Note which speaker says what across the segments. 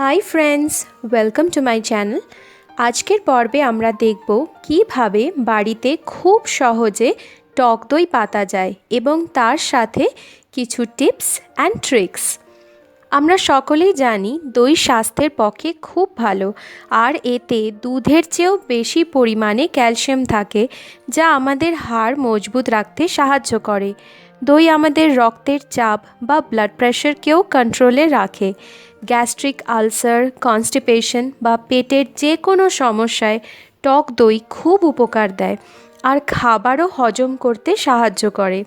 Speaker 1: Hi friends welcome to my channel আজকের পর্বে আমরা দেখব কীভাবে বাড়িতে খুব সহজে টক দই পাতা যায় এবং তার সাথে কিছু টিপস অ্যান্ড ট্রিক্স আমরা সকলেই জানি দই স্বাস্থ্যের পক্ষে খুব ভালো, আর এতে দুধের চেয়েও বেশি পরিমাণে ক্যালসিয়াম থাকে, যা আমাদের হাড় মজবুত রাখতে সাহায্য করে। দই আমাদের রক্তের চাপ বা ব্লাড প্রেশারকেও কন্ট্রোলে রাখে। গ্যাস্ট্রিক আলসার কনস্টিপেশন বা পেটের যে কোনো সমস্যায় টক দই খুব উপকার দেয় আর খাবারও হজম করতে সাহায্য করে।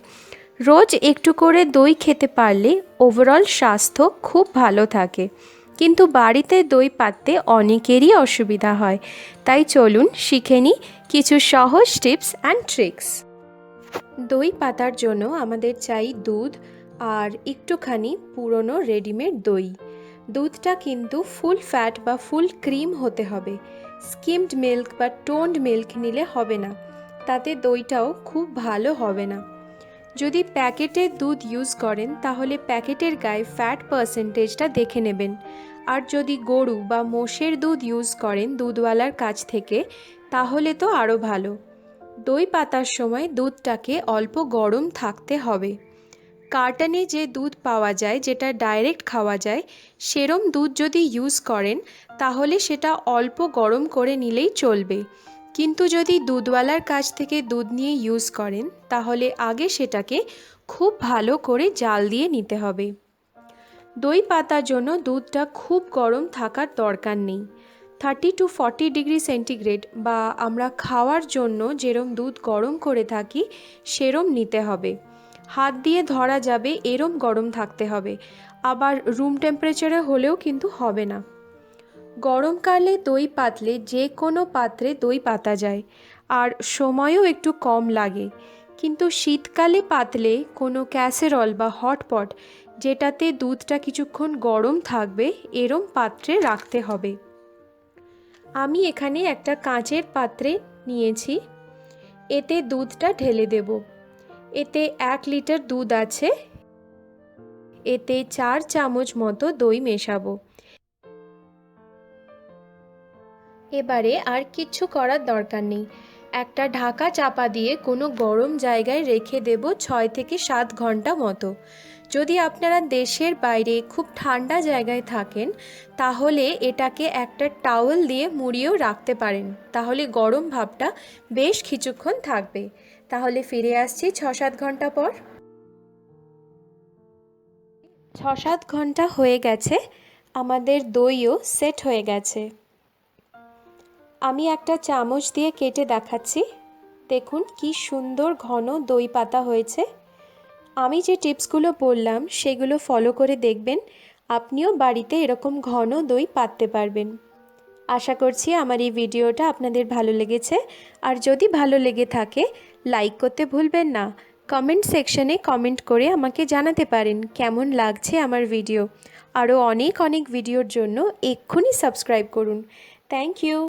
Speaker 1: রোজ একটু করে দই খেতে পারলে ওভারঅল স্বাস্থ্য খুব ভালো থাকে। কিন্তু বাড়িতে দই পাততে অনেকেরই অসুবিধা হয়। তাই চলুন শিখে নিই কিছু সহজ টিপস অ্যান্ড ট্রিক্স দই পাতার জন্য আমাদের চাই দুধ আর একটুখানি পুরনো রেডিমেড দই। দুধটা কিন্তু ফুল ফ্যাট বা ফুল ক্রিম হতে হবে। স্কিমড মিল্ক বা টোন্ড মিল্ক নিলে হবে না। তাতে দইটাও খুব ভালো হবে না। যদি প্যাকেটের দুধ ইউজ করেন, তাহলে প্যাকেটের গায়ে ফ্যাট পার্সেন্টেজটা দেখে নেবেন। আর যদি গরু বা মোষের দুধ ইউজ করেন দুধওয়ালার কাছ থেকে, তাহলে তো আরও ভালো। দই পাতার সময় দুধটাকে অল্প গরম থাকতে হবে। কার্টনে যে দুধ পাওয়া যায়, যেটা ডাইরেক্ট খাওয়া যায়, সেরম দুধ যদি ইউজ করেন, তাহলে সেটা অল্প গরম করে নিলেই চলবে। কিন্তু যদি দুধওয়ালার কাছ থেকে দুধ নিয়ে ইউজ করেন, তাহলে আগে সেটাকে খুব ভালো করে জাল দিয়ে নিতে হবে। দই পাতার জন্য দুধটা খুব গরম থাকার দরকার নেই। Thirty to forty degree centigrade বা আমরা খাওয়ার জন্য যেরম দুধ গরম করে থাকি, সেরম নিতে হবে। হাত দিয়ে ধরা যাবে, এরম গরম থাকতে হবে। আবার রুম টেম্পারেচারে হলেও কিন্তু হবে না। গরমকালে দই পাতলে যে কোনো পাত্রে দই পাতা যায়, আর সময়ও একটু কম লাগে। কিন্তু শীতকালে পাতলে কোনো ক্যাসেরল বা হটপট যেটাতে দুধটা কিছুক্ষণ গরম থাকবে, এরম পাত্রে রাখতে হবে। আমি এখানে একটা কাঁচের পাত্রে নিয়েছি। এতে দুধটা ঢেলে দেব। এতে এক লিটার দুধ আছে। এতে চার চামচ মতো দই মেশাবো। এবারে আর কিচ্ছু করার দরকার নেই। একটা ঢাকা চাপা দিয়ে কোনো গরম জায়গায় রেখে দেব ছয় থেকে সাত ঘণ্টা মতো। যদি আপনারা দেশের বাইরে খুব ঠান্ডা জায়গায় থাকেন, তাহলে এটাকে একটা টাওয়েল দিয়ে মুড়িয়েও রাখতে পারেন। তাহলে গরম ভাবটা বেশ কিছুক্ষণ থাকবে। তাহলে ফিরে আসছি ছ সাত ঘণ্টা পর। ছ সাত ঘণ্টা হয়ে গেছে, আমাদের দইও সেট হয়ে গেছে। আমি একটা চামচ দিয়ে কেটে দেখাচ্ছি। দেখুন কি সুন্দর ঘন দই পাতা হয়েছে। আমি যে টিপসগুলো বললাম, সেগুলো ফলো করে দেখবেন। আপনিও বাড়িতে এরকম ঘন দই পাততে পারবেন। আশা করছি আমার এই ভিডিওটা আপনাদের ভালো লেগেছে। আর যদি ভালো লেগে থাকে, লাইক করতে ভুলবেন না। কমেন্ট সেকশনে কমেন্ট করে আমাকে জানাতে পারেন কেমন লাগছে আমার ভিডিও। আরও অনেক অনেক ভিডিওর জন্য এক্ষুনি সাবস্ক্রাইব করুন। Thank you.